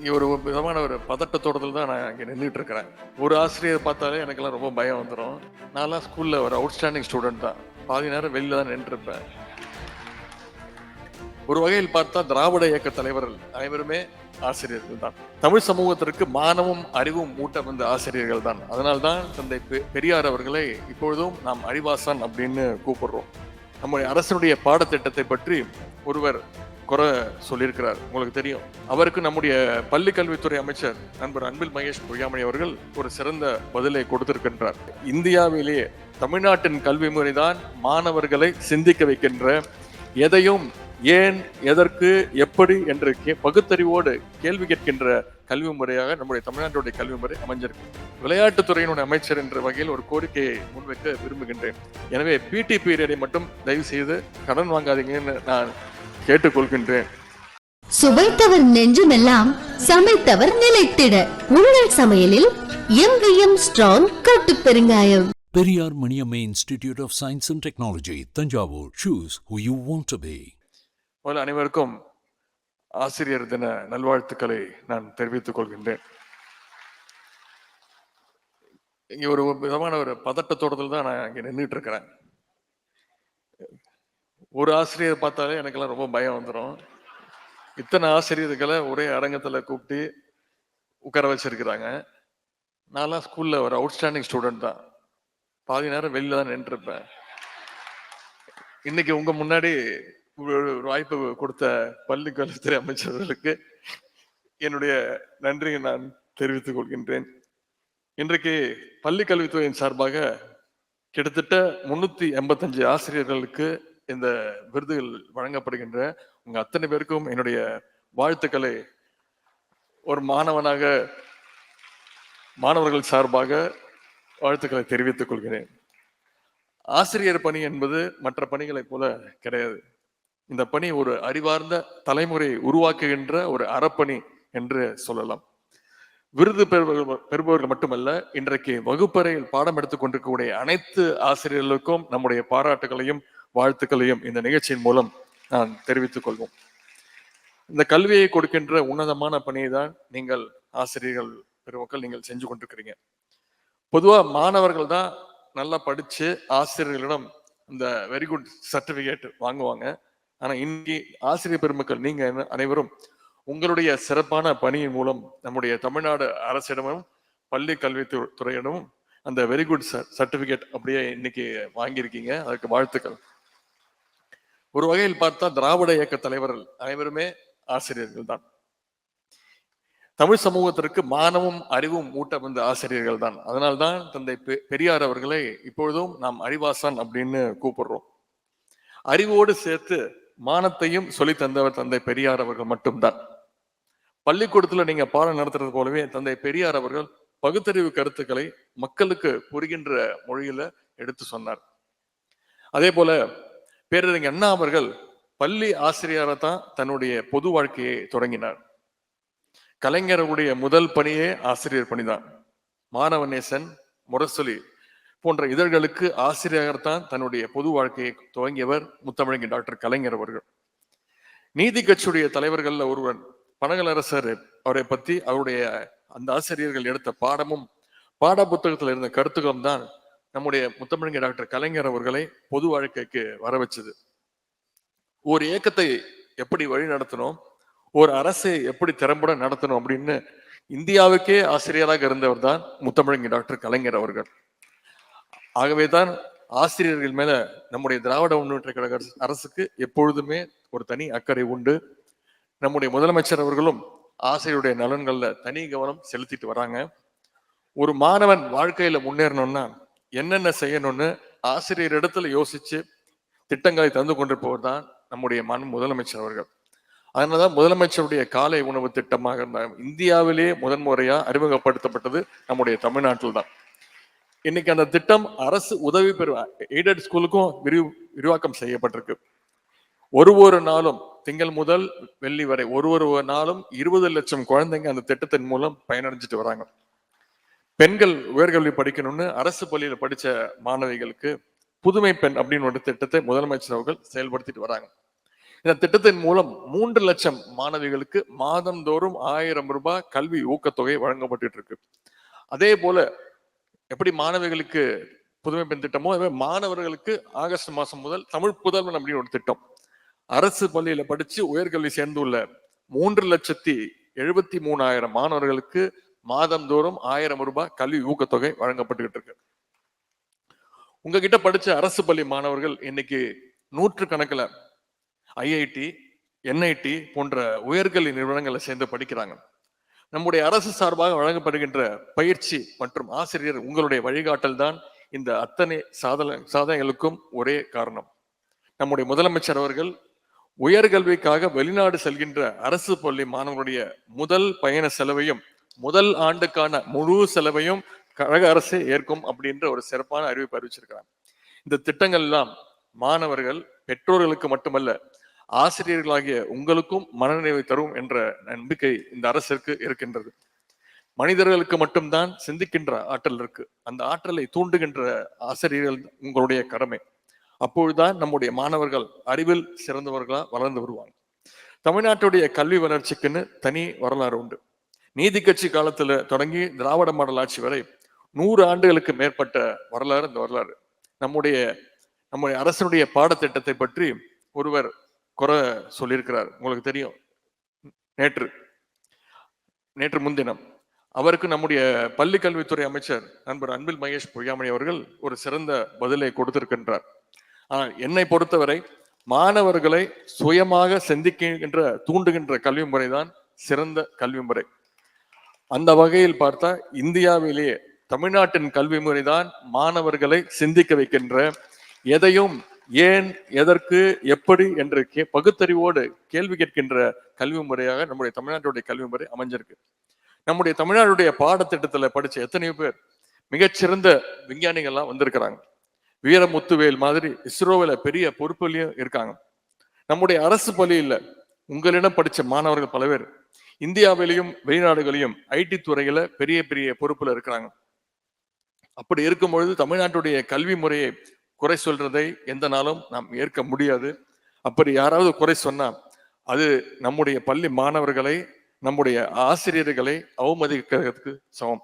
இங்கே ஒரு விதமான ஒரு பதட்டத்தோடத்தில் தான் நான் இங்கே நின்றுட்டு இருக்கிறேன் ஒரு ஆசிரியர் பார்த்தாலே எனக்கெல்லாம் ரொம்ப பயம் வந்துடும் நான்லாம் ஸ்கூலில் ஒரு அவுட்ஸ்டாண்டிங் ஸ்டூடெண்ட் தான். பாதி நேரம் வெளியில் தான் நின்றுருப்பேன் ஒரு வகையில் பார்த்தா திராவிட இயக்க தலைவர்கள் அனைவருமே ஆசிரியர்கள் தான். தமிழ் சமூகத்திற்கு மானமும் அறிவும் ஊட்ட வந்த ஆசிரியர்கள் தான். அதனால்தான் தந்தை பெ- பெரியார் அவர்களை இப்பொழுதும் நாம் அறிவாசான் அப்படின்னு கூப்பிடுறோம். நம்முடைய அரசனுடைய பாடத்திட்டத்தை பற்றி ஒருவர் குறை சொல்லியிருக்கிறார். உங்களுக்கு தெரியும். அவருக்கு நம்முடைய பள்ளி கல்வித்துறை அமைச்சர் நண்பர் அன்பில் மகேஷ் பொய்யாமணி அவர்கள் ஒரு சிறந்த பதிலை கொடுத்திருக்கின்றார். இந்தியாவிலேயே தமிழ்நாட்டின் கல்வி முறைதான் மாணவர்களை சிந்திக்க வைக்கின்ற எதையும் ஏன் எதற்கு எப்படி என்று கே பகுத்தறிவோடு கேள்வி கேட்கின்ற கல்வி முறையாக நம்முடைய தமிழ்நாட்டுடைய கல்வி முறை அமைஞ்சிருக்கு. விளையாட்டுத்துறையினுடைய அமைச்சர் என்ற வகையில் ஒரு கோரிக்கையை முன்வைக்க விரும்புகின்றேன். எனவே பிடி பீரியடை மட்டும் தயவு செய்து கடன் வாங்காதீங்கன்னு நான் கேட்டுக்கொள்கின்றேன். சுவைத்தவர் நெஞ்சுமெல்லாம் சமைத்தவர் நிலைத்திட. உங்கள் சமையலில் எம்விஎம் ஸ்ட்ராங் கட்டு பெருங்காயம். Periyar Maniamma Institute of Science and Technology, Tanjavur. Choose who you want to be. முதல்ல அனைவருக்கும் ஆசிரியர் தின நல்வாழ்த்துக்களை நான் தெரிவித்துக் கொள்கின்றேன். இங்க ஒரு விதமான ஒரு பதட்டத்தோடத்தில் தான் நான் இங்க நின்றுட்டு இருக்கிறேன். ஒரு ஆசிரியர் பார்த்தாலே எனக்கெல்லாம் ரொம்ப பயம் வந்துடும் இத்தனை ஆசிரியர்களை ஒரே அரங்கத்தில் கூப்பிட்டு உட்கார வச்சிருக்கிறாங்க. நான்லாம் ஸ்கூலில் ஒரு அவுட்ஸ்டாண்டிங் ஸ்டூடெண்ட் தான். பாதி நேரம் வெளியில தான் நின்றுருப்பேன். இன்னைக்கு உங்கள் முன்னாடி ஒரு வாய்ப்பு கொடுத்த பள்ளி கல்வித்துறை அமைச்சர்களுக்கு என்னுடைய நன்றியை நான் தெரிவித்துக் கொள்கின்றேன். இன்றைக்கு பள்ளி கல்வித்துறையின் சார்பாக கிட்டத்தட்ட முன்னூற்றி எண்பத்தஞ்சு ஆசிரியர்களுக்கு இந்த விருதுகள் வழங்கப்படுகின்ற உங்க அத்தனை பேருக்கும் என்னுடைய வாழ்த்துக்களை ஒரு மாணவனாக மாணவர்கள் சார்பாக வாழ்த்துக்களை தெரிவித்துக் கொள்கிறேன். ஆசிரியர் பணி என்பது மற்ற பணிகளைப் போல கிடையாது. இந்த பணி ஒரு அறிவார்ந்த தலைமுறை உருவாக்குகின்ற ஒரு அறப்பணி என்று சொல்லலாம். விருது பெறுபவர்கள் பெறுபவர்கள் மட்டுமல்ல இன்றைக்கு வகுப்பறையில் பாடம் எடுத்துக் கொண்டிருக்கக்கூடிய அனைத்து ஆசிரியர்களுக்கும் நம்முடைய பாராட்டுகளையும் வாழ்த்துக்களையும் இந்த நிகழ்ச்சியின் மூலம் நான் தெரிவித்துக் கொள்வோம். இந்த கல்வியை கொடுக்கின்ற உன்னதமான பணியை தான் நீங்கள் ஆசிரியர்கள் பெருமக்கள் நீங்கள் செஞ்சு கொண்டிருக்கிறீங்க. பொதுவாக மாணவர்கள் தான் நல்லா படித்து ஆசிரியர்களிடம் இந்த வெரி குட் சர்டிஃபிகேட் வாங்குவாங்க. ஆனால் இன்னைக்கு ஆசிரியர் பெருமக்கள் நீங்கள் அனைவரும் உங்களுடைய சிறப்பான பணியின் மூலம் நம்முடைய தமிழ்நாடு அரசிடமும் பள்ளி கல்வித்துறையிடமும் அந்த வெரி குட் சர்டிஃபிகேட் அப்படியே இன்னைக்கு வாங்கியிருக்கீங்க. அதுக்கு வாழ்த்துக்கள். ஒரு வகையில் பார்த்தா திராவிட இயக்க தலைவர்கள் அனைவருமே ஆசிரியர்கள் தான். தமிழ் சமூகத்திற்கு மானமும் அறிவும் ஊட்ட வந்த ஆசிரியர்கள் தான். அதனால்தான் தந்தை பெ- பெரியார் அவர்களை இப்பொழுதும் நாம் அறிவாசான் அப்படின்னு கூப்பிடுறோம். அறிவோடு சேர்த்து மானத்தையும் சொல்லி தந்தவர் தந்தை பெரியார் அவர்கள் மட்டும்தான். பள்ளிக்கூடத்துல நீங்க பாடம் நடத்துறது போலவே தந்தை பெரியார் அவர்கள் பகுத்தறிவு கருத்துக்களை மக்களுக்கு புரிகின்ற மொழியில எடுத்து சொன்னார். அதே போல பேரறிஞர் அண்ணா அவர்கள் பள்ளி ஆசிரியரை தான் தன்னுடைய பொது வாழ்க்கையை தொடங்கினார். கலைஞருடைய முதல் பணியே ஆசிரியர் பணிதான். மாணவநேசன் முரசொலி போன்ற இதழ்களுக்கு ஆசிரியர் தான் தன்னுடைய பொது வாழ்க்கையை துவங்கியவர் முத்தமிழங்கி டாக்டர் கலைஞர் அவர்கள். நீதி கட்சியுடைய தலைவர்கள்ல ஒருவன் பனகலரசர் அவரை பத்தி அவருடைய அந்த ஆசிரியர்கள் எடுத்த பாடமும் பாட புத்தகத்தில் இருந்த கருத்துக்களும் தான் நம்முடைய முத்தமிழங்க டாக்டர் கலைஞர் அவர்களை பொது வாழ்க்கைக்கு வர வச்சது ஒரு இயக்கத்தை எப்படி வழி நடத்தணும் ஒரு அரசை எப்படி திறம்பட நடத்தணும் அப்படின்னு இந்தியாவுக்கே ஆசிரியராக இருந்தவர் தான் முத்தமிழங்க டாக்டர் கலைஞர் அவர்கள். ஆகவே தான் ஆசிரியர்கள் மேல நம்முடைய திராவிட முன்னேற்ற கழக அரசுக்கு எப்பொழுதுமே ஒரு தனி அக்கறை உண்டு. நம்முடைய முதலமைச்சர் அவர்களும் ஆசிரியருடைய நலன்கள்ல தனி கவனம் செலுத்திட்டு வராங்க. ஒரு மாணவன் வாழ்க்கையில முன்னேறணும்னா என்னென்ன செய்யணும்னு ஆசிரியர் இடத்துல யோசிச்சு திட்டங்களை தந்து கொண்டிருப்பவர் தான் நம்முடைய மண் முதலமைச்சர் அவர்கள். அதனாலதான் முதலமைச்சருடைய காலை உணவு திட்டமாக இருந்தாங்க இந்தியாவிலேயே முதன்முறையா அறிமுகப்படுத்தப்பட்டது நம்முடைய தமிழ்நாட்டில் தான். இன்னைக்கு அந்த திட்டம் அரசு உதவி பெறும் எய்டட் ஸ்கூலுக்கும் விரிவு விரிவாக்கம் செய்யப்பட்டிருக்கு. ஒரு ஒரு நாளும் திங்கள் முதல் வெள்ளி வரை ஒரு ஒரு நாளும் இருபது லட்சம் குழந்தைங்க அந்த திட்டத்தின் மூலம் பயனடைஞ்சிட்டு வராங்க. பெண்கள் உயர்கல்வி படிக்கணும்னு அரசு பள்ளியில் படித்த மாணவிகளுக்கு புதுமை பெண் அப்படின்னு ஒரு திட்டத்தை முதலமைச்சர் அவர்கள் செயல்படுத்திட்டு வராங்க. இந்த திட்டத்தின் மூலம் மூன்று லட்சம் மாணவிகளுக்கு மாதந்தோறும் ஆயிரம் ரூபாய் கல்வி ஊக்கத்தொகை வழங்கப்பட்டு இருக்கு. அதே போல எப்படி மாணவிகளுக்கு புதுமை பெண் திட்டமோ அதே மாணவர்களுக்கு ஆகஸ்ட் மாசம் முதல் தமிழ் புதல்வன் அப்படின்னு ஒரு திட்டம். அரசு பள்ளியில படிச்சு உயர்கல்வி சேர்ந்துள்ள மூன்று லட்சத்தி எழுபத்தி மூணாயிரம் மாணவர்களுக்கு மாதந்தோறும் ஆயிரம் ரூபாய் கல்வி ஊக்கத்தொகை வழங்கப்பட்டுக்கிட்டு இருக்கு. உங்ககிட்ட படிச்ச அரசு பள்ளி மாணவர்கள் இன்னைக்கு நூற்று கணக்கில் ஐஐடி என்ஐடி போன்ற உயர்கல்வி நிறுவனங்களை சேர்ந்து படிக்கிறாங்க. நம்முடைய அரசு சார்பாக வழங்கப்படுகின்ற பயிற்சி மற்றும் ஆசிரியர் உங்களுடைய வழிகாட்டல் தான் இந்த அத்தனை சாதனை சாதனைகளுக்கும் ஒரே காரணம். நம்முடைய முதலமைச்சர் அவர்கள் உயர்கல்விக்காக வெளிநாடு செல்கின்ற அரசு பள்ளி மாணவர்களுடைய முதல் பயண செலவையும் முதல் ஆண்டுக்கான முழு செலவையும் கழக அரசே ஏற்கும் அப்படின்ற ஒரு சிறப்பான அறிவிப்பு அறிவிச்சிருக்கிறாங்க. இந்த திட்டங்கள் எல்லாம் மாணவர்கள் பெற்றோர்களுக்கு மட்டுமல்ல ஆசிரியர்களாகிய உங்களுக்கும் மனநிறைவை தரும் என்ற நம்பிக்கை இந்த அரசிற்கு இருக்கின்றது. மனிதர்களுக்கு மட்டும்தான் சிந்திக்கின்ற ஆற்றல் இருக்கு. அந்த ஆற்றலை தூண்டுகின்ற ஆசிரியர்கள் உங்களுடைய கடமை. அப்பொழுதுதான் நம்முடைய மாணவர்கள் அறிவில் சிறந்தவர்களா வளர்ந்து வருவாங்க. தமிழ்நாட்டுடைய கல்வி வளர்ச்சிக்குன்னு தனி வரலாறு உண்டு. நீதி கட்சி காலத்துல தொடங்கி திராவிட மாடல் ஆட்சி வரை நூறு ஆண்டுகளுக்கு மேற்பட்ட வரலாறு இந்த வரலாறு. நம்முடைய நம்முடைய அரசனுடைய பாடத்திட்டத்தை பற்றி ஒருவர் குறை சொல்லியிருக்கிறார். உங்களுக்கு தெரியும். நேற்று நேற்று முன்தினம். அவருக்கு நம்முடைய பள்ளி கல்வித்துறை அமைச்சர் நண்பர் அன்பில் மகேஷ் பொய்யாமணி அவர்கள் ஒரு சிறந்த பதிலை கொடுத்திருக்கின்றார். ஆனால் என்னை பொறுத்தவரை மாணவர்களை சுயமாக சிந்திக்கின்ற தூண்டுகின்ற கல்வி முறைதான் சிறந்த கல்வி முறை. அந்த வகையில் பார்த்தா இந்தியாவிலேயே தமிழ்நாட்டின் கல்வி முறைதான் மாணவர்களை சிந்திக்க வைக்கின்ற எதையும் ஏன் எதற்கு எப்படி என்று கே பகுத்தறிவோடு கேள்வி கேட்கின்ற கல்வி முறையாக நம்முடைய தமிழ்நாட்டுடைய கல்வி முறை அமைஞ்சிருக்கு. நம்முடைய தமிழ்நாடுடைய பாடத்திட்டத்தில் படித்த எத்தனையோ பேர் மிகச்சிறந்த விஞ்ஞானிகள்லாம் வந்திருக்கிறாங்க. வீரமுத்துவேல் மாதிரி இஸ்ரோவில் பெரிய பொறுப்புலையும் இருக்காங்க. நம்முடைய அரசு பள்ளியில் உங்களிடம் படித்த மாணவர்கள் பல பேர் இந்தியாவிலையும் வெளிநாடுகளையும் ஐடி துறையில பெரிய பெரிய பொறுப்புல இருக்கிறாங்க. அப்படி இருக்கும் பொழுது தமிழ்நாட்டுடைய கல்வி முறையை குறை சொல்றதை எந்த நாளும் நாம் ஏற்க முடியாது. அப்படி யாராவது குறை சொன்னா அது நம்முடைய பள்ளி மாணவர்களை நம்முடைய ஆசிரியர்களை அவமதிக்கிறதுக்கு சமம்.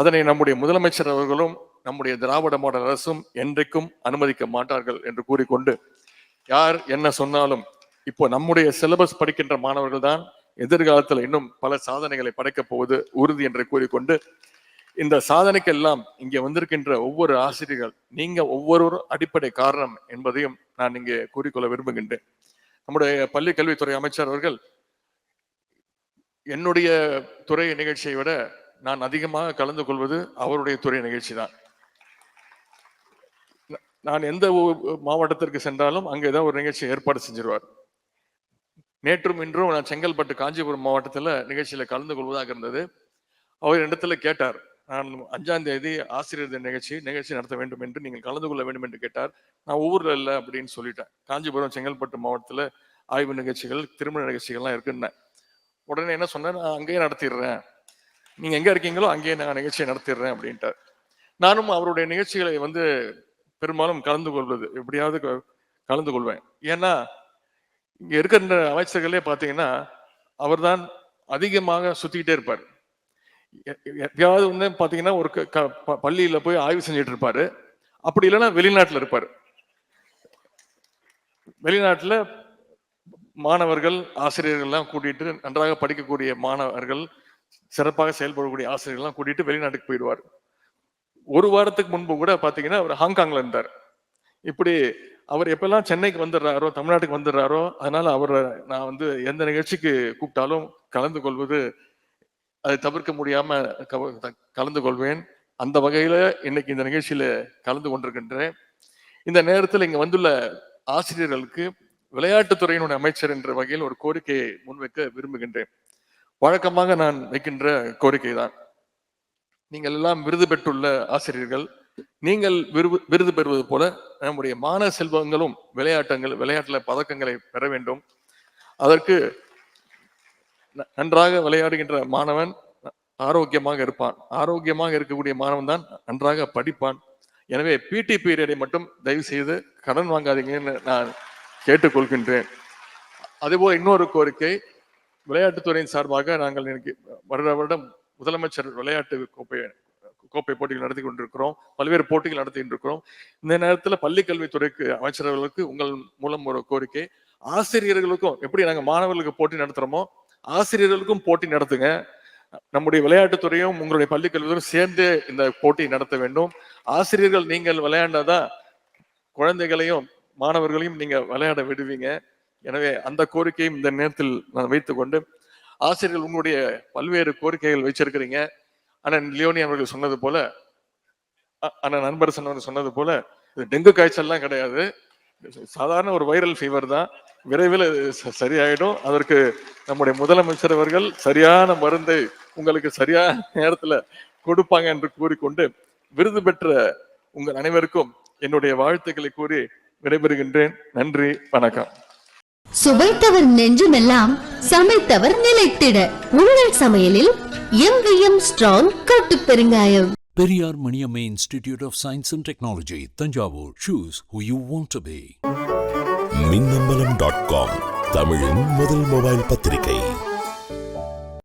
அதனை நம்முடைய முதலமைச்சர் அவர்களும் நம்முடைய திராவிட மாடல் அரசும் என்றைக்கும் அனுமதிக்க மாட்டார்கள் என்று கூறிக்கொண்டு யார் என்ன சொன்னாலும் இப்போ நம்முடைய சிலபஸ் படிக்கின்ற மாணவர்கள் தான் எதிர்காலத்தில் இன்னும் பல சாதனைகளை படைக்கப் போவது உறுதி என்று கூறிக்கொண்டு இந்த சாதனைக்கெல்லாம் இங்கே வந்திருக்கின்ற ஒவ்வொரு ஆசிரியர்கள் நீங்க ஒவ்வொருவரும் அடிப்படை காரணம் என்பதையும் நான் இங்கே கூறிக்கொள்ள விரும்புகின்றேன். நம்முடைய பள்ளி கல்வித்துறை அமைச்சர் அவர்கள் என்னுடைய துறை நிகழ்ச்சியை விட நான் அதிகமாக கலந்து கொள்வது அவருடைய துறை நிகழ்ச்சி தான். நான் எந்த மாவட்டத்திற்கு சென்றாலும் அங்கே ஏதாவது ஒரு நிகழ்ச்சி ஏற்பாடு செஞ்சிருவார். நேற்றும் இன்றும் நான் செங்கல்பட்டு காஞ்சிபுரம் மாவட்டத்தில் நிகழ்ச்சியில் கலந்து கொள்வதாக இருந்தது. அவர் இடத்துல கேட்டார். நான் அஞ்சாம் தேதி ஆசிரியர் நிகழ்ச்சி நிகழ்ச்சி நடத்த வேண்டும் என்று நீங்கள் கலந்து கொள்ள வேண்டும் என்று கேட்டார். நான் ஊரில் இல்லை அப்படின்னு சொல்லிட்டேன். காஞ்சிபுரம் செங்கல்பட்டு மாவட்டத்தில் ஆய்வு நிகழ்ச்சிகள் திருமண நிகழ்ச்சிகள்லாம் இருக்குன்னேன் உடனே என்ன சொன்னேன்? நான் அங்கேயே நடத்திடுறேன். நீங்கள் எங்கே இருக்கீங்களோ அங்கேயே நான் நிகழ்ச்சியை நடத்திடுறேன் அப்படின்ட்டார். நானும் அவருடைய நிகழ்ச்சிகளை வந்து பெரும்பாலும் கலந்து கொள்வது எப்படியாவது க- கலந்து கொள்வேன். ஏன்னா இங்க இருக்கின்ற அமைச்சர்களே அவர் தான் அதிகமாக சுத்திக்கிட்டே இருப்பார். எப்பயாவது வந்து பார்த்தீங்கன்னா ஒரு க- க- போய் ஆய்வு செஞ்சுட்டு இருப்பாரு. அப்படி இல்லைன்னா வெளிநாட்டில் இருப்பார். வெளிநாட்டில் மாணவர்கள் ஆசிரியர்கள்லாம் கூட்டிட்டு நன்றாக படிக்கக்கூடிய மாணவர்கள் சிறப்பாக செயல்படக்கூடிய ஆசிரியர்கள்லாம் கூட்டிட்டு வெளிநாட்டுக்கு போயிடுவார். ஒரு வாரத்துக்கு முன்பு கூட பார்த்தீங்கன்னா அவர் ஹாங்காங்ல இருந்தார். இப்படி அவர் எப்பெல்லாம் சென்னைக்கு வந்துடுறாரோ தமிழ்நாட்டுக்கு வந்துடுறாரோ அதனால அவரை நான் வந்து எந்த நிகழ்ச்சிக்கு கூப்பிட்டாலும் கலந்து கொள்வது அதை தவிர்க்க முடியாம கவ- கலந்து கொள்வேன். அந்த வகையில இன்னைக்கு இந்த நிகழ்ச்சியில கலந்து கொண்டிருக்கின்றேன். இந்த நேரத்தில் இங்க வந்துள்ள ஆசிரியர்களுக்கு விளையாட்டுத்துறையினுடைய அமைச்சர் என்ற வகையில் ஒரு கோரிக்கையை முன்வைக்க விரும்புகின்றேன். வழக்கமாக நான் வைக்கின்ற கோரிக்கை தான் நீங்கள் எல்லாம் விருது பெற்றுள்ள ஆசிரியர்கள் நீங்கள் விருது விருது பெறுவது போல நம்முடைய மாணவ செல்வங்களும் விளையாட்டங்கள் விளையாட்டுல பதக்கங்களை பெற வேண்டும். அதற்கு நன்றாக விளையாடுகின்ற மாணவன் ஆரோக்கியமாக இருப்பான். ஆரோக்கியமாக இருக்கக்கூடிய மாணவன் தான் நன்றாக படிப்பான். எனவே பிடி பீரியடை மட்டும் தயவு செய்து கடன் வாங்காதீங்கன்னு நான் கேட்டுக்கொள்கின்றேன். அதேபோல் இன்னொரு கோரிக்கை விளையாட்டுத்துறையின் சார்பாக நாங்கள் இன்னைக்கு வருட வருடம் முதலமைச்சர் விளையாட்டு கோப்பை கோப்பை போட்டிகள் நடத்தி கொண்டிருக்கிறோம். பல்வேறு போட்டிகள் நடத்திட்டு இருக்கிறோம் இந்த நேரத்தில் பள்ளி கல்வித்துறைக்கு அமைச்சர்களுக்கு உங்கள் மூலம் ஒரு கோரிக்கை. ஆசிரியர்களுக்கும் எப்படி நாங்கள் மாணவர்களுக்கு போட்டி நடத்துகிறோமோ ஆசிரியர்களுக்கும் போட்டி நடத்துங்க. நம்முடைய விளையாட்டுத்துறையும் உங்களுடைய பள்ளி கல்வித்துறையும் சேர்ந்து இந்த போட்டி நடத்த வேண்டும். ஆசிரியர்கள் நீங்கள் விளையாண்டாதான் குழந்தைகளையும் மாணவர்களையும் நீங்க விளையாட விடுவீங்க. எனவே அந்த கோரிக்கையும் இந்த நேரத்தில் நான் வைத்துக்கொண்டு ஆசிரியர்கள் உங்களுடைய பல்வேறு கோரிக்கைகள் வச்சிருக்கிறீங்க. அண்ணன் லியோனி அவர்கள் சொன்னது போல அ- அண்ணன் நண்பர் சொன்னவர் சொன்னது போல இது டெங்கு காய்ச்சல்லாம் கிடையாது. சாதாரண ஒரு வைரல் ஃபீவர் தான். விரைவில் ச- சரியாயிடும். அதற்கு நம்முடைய முதலமைச்சர் அவர்கள் சரியான மருந்தை உங்களுக்கு சரியான நேரத்தில் கொடுப்பாங்க என்று கூறிக்கொண்டு விருது பெற்ற உங்கள் அனைவருக்கும் என்னுடைய வாழ்த்துக்களை கூறி விடைபெறுகின்றேன். நன்றி வணக்கம். சுவைத்தவர் நெஞ்சுமெல்லாம் சமைத்தவர் நிலைத்திட. உங்கள் சமையலில் எம்விஎம் ஸ்ட்ராங் கட்டு பெருங்காயம் Periyar Maniamma Institute of Science and Technology, Tanjavur. Choose who you want to be. Minnambalam dot com தமிழின் முதல் மொபைல் பத்திரிகை